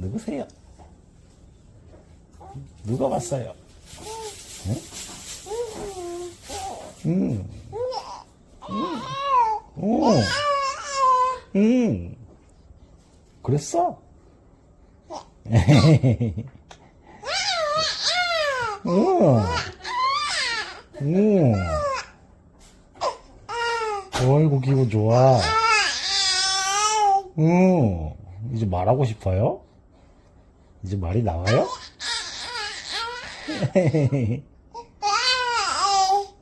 누구세요? 누가 왔어요? 응? 응. 응. 오. 응. 그랬어? 응. 응. 어이구, 기분 좋아. 응. 이제 말하고 싶어요? 이제 말이 나와요?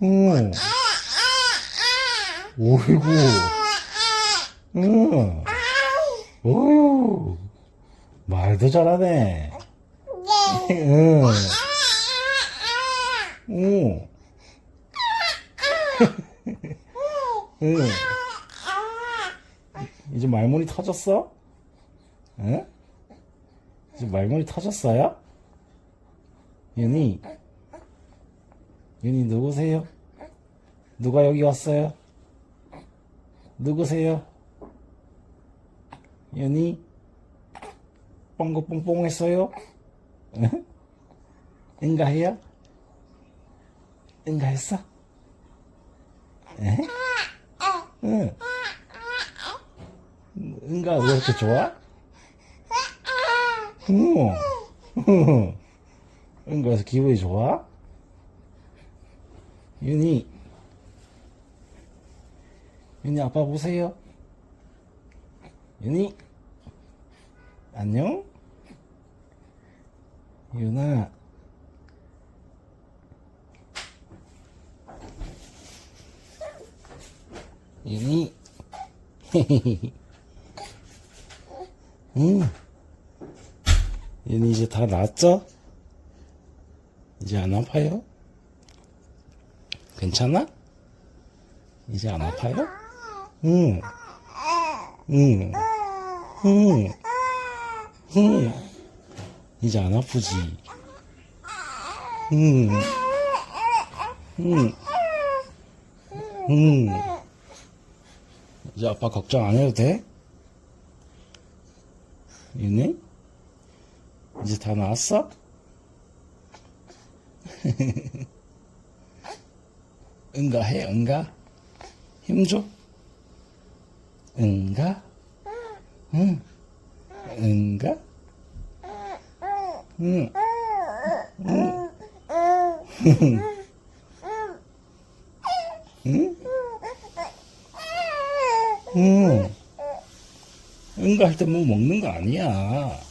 응. 어이구. 응. 어휴. 말도 잘하네. 응. 응. 응. 이제 말문이 터졌어? 응? 이제 말문이 터졌어요? 윤희. 윤희 누구세요? 누가 여기 왔어요? 누구세요? 윤희? 뻥긋 뻥뻥 했어요? 응? 응가 해요? 응가 했어? 에? 응. 응가 왜 이렇게 좋아? 응. 응. 응가에서 기분이 좋아? 윤희. 윤희 아빠 보세요. 윤희. 안녕? 윤아. 윤희. 응. 윤희 이제 다 나았죠? 이제 안 아파요? 괜찮아? 이제 안 아파요? 응. 응. 응. 응. 이제 안 아프지? 응. 응. 응. 이제 아빠 걱정 안 해도 돼? 윤희? 이제 다 나았어? 응가 해, 응가? 힘줘? 응가? 응. 응가? 응. 응. 응? 응. 응가 할 때 뭐 먹는 거 아니야.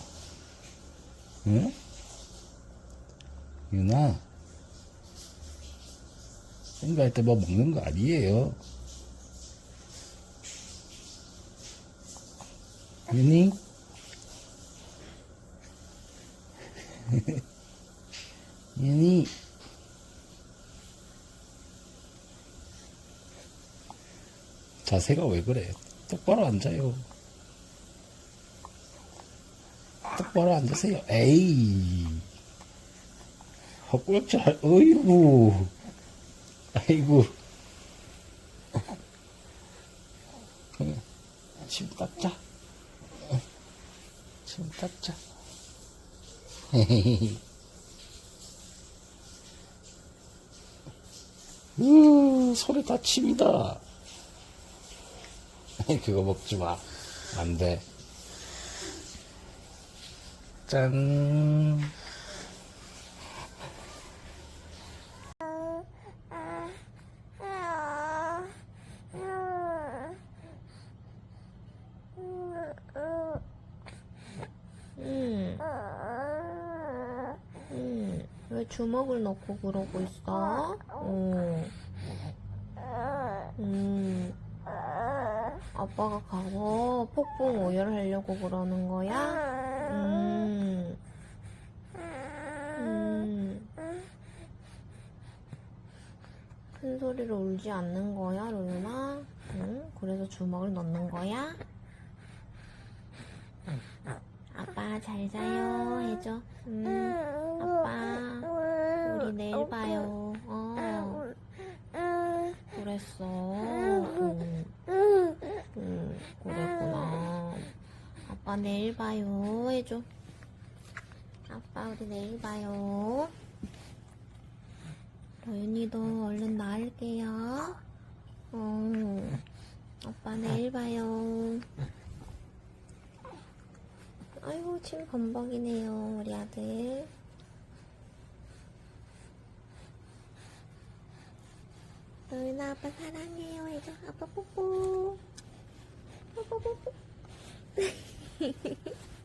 응? 유나. 응가 할때 뭐 먹는 거 아니에요. 윤희? 윤희? 자세가 왜 그래? 똑바로 앉아요. 똑바로 앉으세요. 에이. 헛구역질, 어이구. 아이고. 침 닦자. 침 닦자. 으, 손에 다 침이다. 그거 먹지 마. 안 돼. 짠. 응. 응. 왜 주먹을 넣고 그러고 있어? 응. 응. 아빠가 가서 폭풍 오열 하려고 그러는 거야? 응. 응. 큰 소리로 울지 않는 거야, 루나? 응? 그래서 주먹을 넣는 거야? 아빠 잘 자요 해줘. 응. 아빠 우리 내일 봐요. 어. 그랬어. 응. 응. 그랬구나. 아빠 내일 봐요 해줘. 아빠 우리 내일 봐요. 로윤이도 얼른 나을게요. 어, 아빠 내일 봐요. 아이고 침 범벅이네요 우리 아들. 로윤아 아빠 사랑해요 해줘. 아빠 뽀뽀. 뽀뽀 뽀뽀.